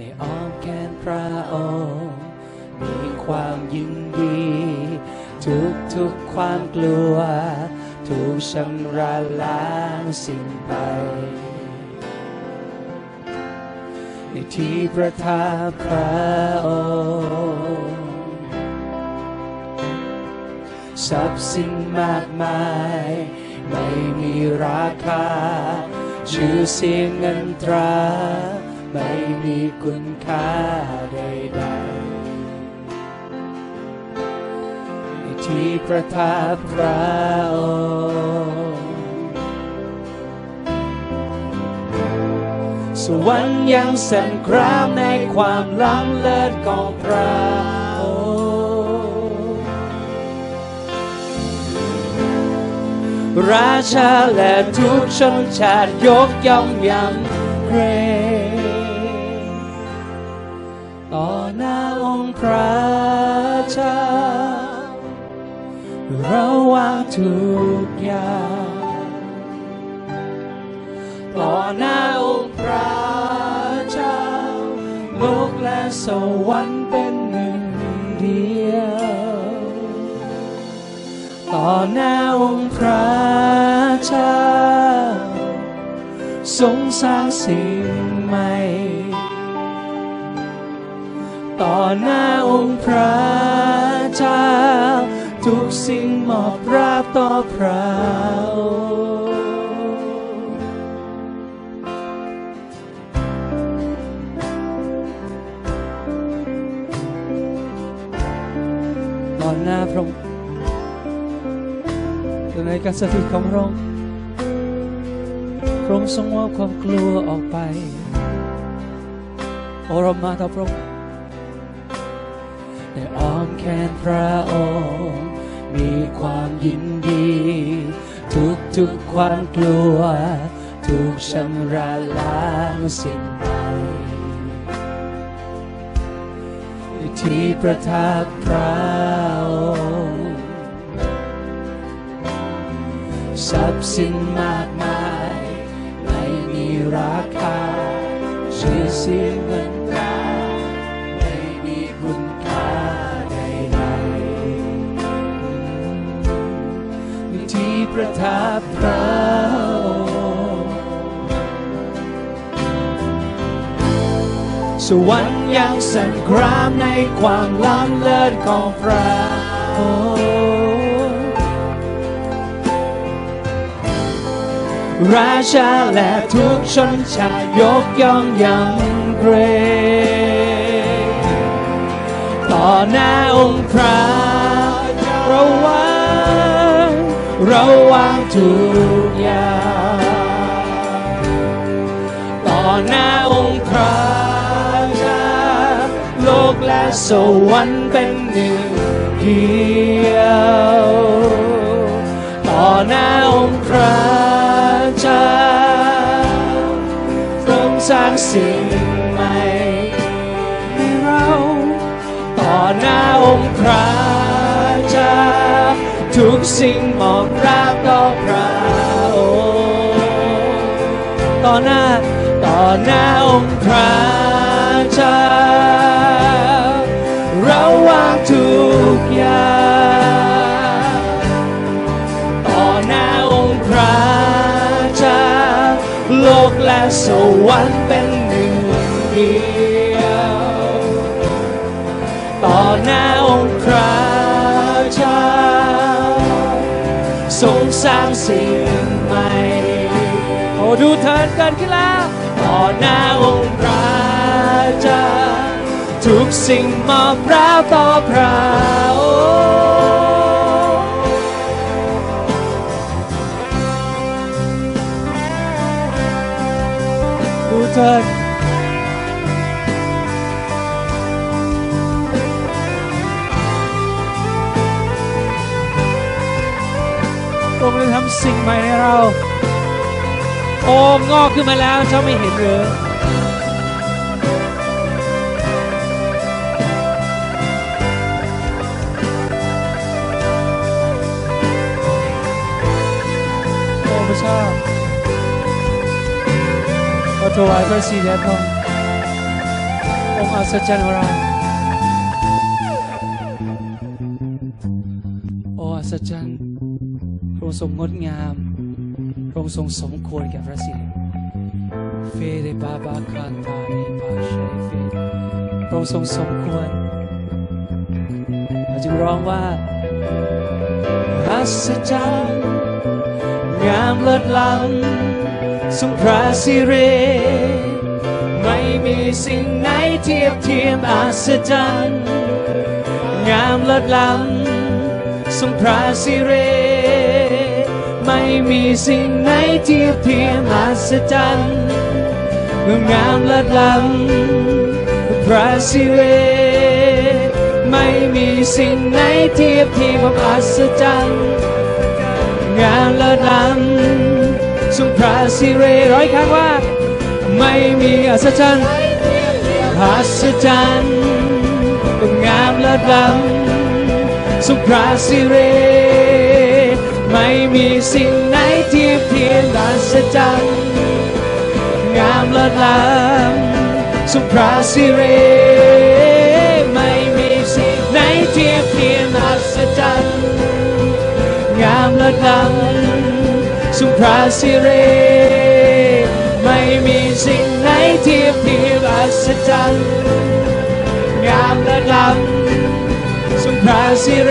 ในอ้อมแขนพระองค์ มีความยินดี ทุกทุกความกลัว ถูกชำระล้างสิ้นไป ในที่ประทับพระองค์ทรัพย์สินมากมาย ไม่มีราคา ชื่อเสียงเงินตรา ไม่มีคุณค่าใดๆในที่ประทับพระองค์สวรรค์ยังสั่นครามในความล้ำเลิศของพระองค์ราชาและทุกชนชาติยกย่องยำเกรง ต่อหน้าองค์พระเจ้าเราวางทุกอย่างต่อหน้าองค์พระเจ้าโลกและสวรรค์เป็นหนึ่งเดียวต่อหน้าองค์พระเจ้าทรงสร้างสิ่งใหม่ ต่อหน้าองค์พระเจ้า ทุกสิ่งมอบราบต่อพระองค์ตอหน้าพระองค์ในการสถิตของพระองค์พระองค์ทรงมอบความกลัวออกไปโอรมาต่อพระองค์ ในอ้อมแขนพระองค์ มีความยินดี ทุกทุกความกลัว ถูกชำระล้างสิ้นไปที่ประทับพระองค์ทรัพย์สินมากมาย ไม่มีราคาชื่อเสียงเงิน ประทับพระองค์สวรรค์ยังสันครามในความล้ำเลิศของพระองค์ราชาและทุกชนชาติยกย่องยำเกรงต่อหน้าองค์พระเราวา เราวางทุกอย่างต่อหน้าองค์พระเจ้าโลกและสวรรค์เป็นหนึ่งเดียวต่อหน้าองค์พระเจ้าทรงสร้างสิ่งใหม่ให้เราต่อหน้าองค์พระ ทุกสิ่งมอบราบต่อพระองค์ต่อหน้าต่อหน้าองค์พระเจ้าเราวางทุกอย่างต่อหน้าองค์พระเจ้าโลกและสวรรค์เป็นหนึ่งเดียวต่อหน้า สร้างสิ่งใหม่โอ้ดูเถิดเกินขึ้นแล้วต่อหน้าองค์พระเจ้าทุกสิ่งมอบพระต่อพระองค์ดูเถิด สิ่งใหม่ในเรา โอ้งอกขึ้นมาแล้วเจ้าไม่เห็นหรือโอ้พระเจ้าขอถวายพระสิริแด่พระองค์องค์อัศจรรย์ของเราโอ้อัศจรรย์ ระองค์ทรงงดงาม พระองค์ทรงสมควรแก่พระสิริเฟเดบาบาคาตาเอปาเชเฟพระองค์ทรงสมควรเราจึงร้องว่าอัศจรรย์งามเลิศล้ำทรงพระสิริไม่มีสิ่งไหนเทียบเทียมอัศจรรย์งามเลิศล้ำทรงพระสิเร ไม่มีสิ่งไหนเทียบเทียมอัศจรรย์งามเลิศล้ำพระสิเรไม่มีสิ่งไหนเทียบเทียมกับอัศจรรย์งามเลิศล้ำทรงพระสิเรร้อยครั้งว่า ไม่มีอัศจรรย์อัศจรรย์งามเลิศล้ำสุพราสิเร ไม่มีสิ่งไหนทียบเทียมอัศจรรย์งามเลิศล้ำสุพราสิเรไม่มีสิ่งไหนทียบเทียมอัศจรรย์งามเลิศล้ำสุพราสิเรไม่มีสิ่งไหนทียบเทียมอัศจรรย์งามเลิศล้ำสุภาสิเร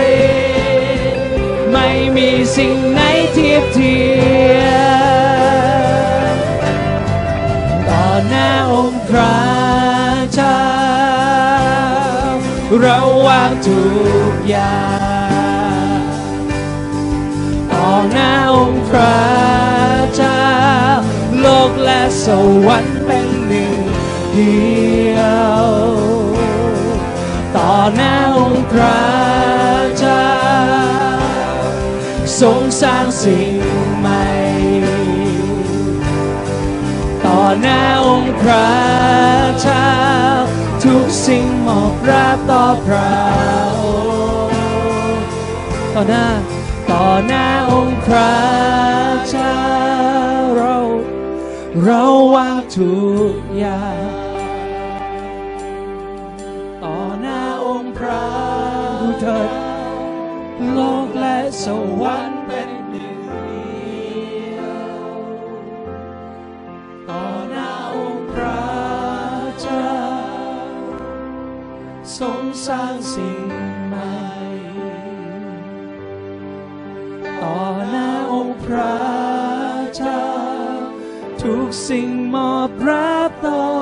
ม่มีสิ่งไหนเทียบเทียมต่อหน้าองค์พระเจ้าเราวางทุกอย่างต่อหน้าองค์พระเจ้าโลกและสวรรค์เป็นหนึ่งเดียว ต่อหน้าองค์พระ ทรงสร้างสิ่งใหม่ ต่อหน้าองค์พระเจ้าทุกสิ่งมอบราบต่อพระองค์ต่อหน้าต่อหน้าองค์พระเจ้าเราเราวางทุกอย่างต่อหน้าองค์พระผู้เถิดโลก สวรรค์เป็นหนึ่งเดียวต่อหน้าองค์พระเจ้าทรงสร้างสิ่งใหม่ต่อหน้าองค์พระเจ้าทุกสิ่งมอบรับต่อ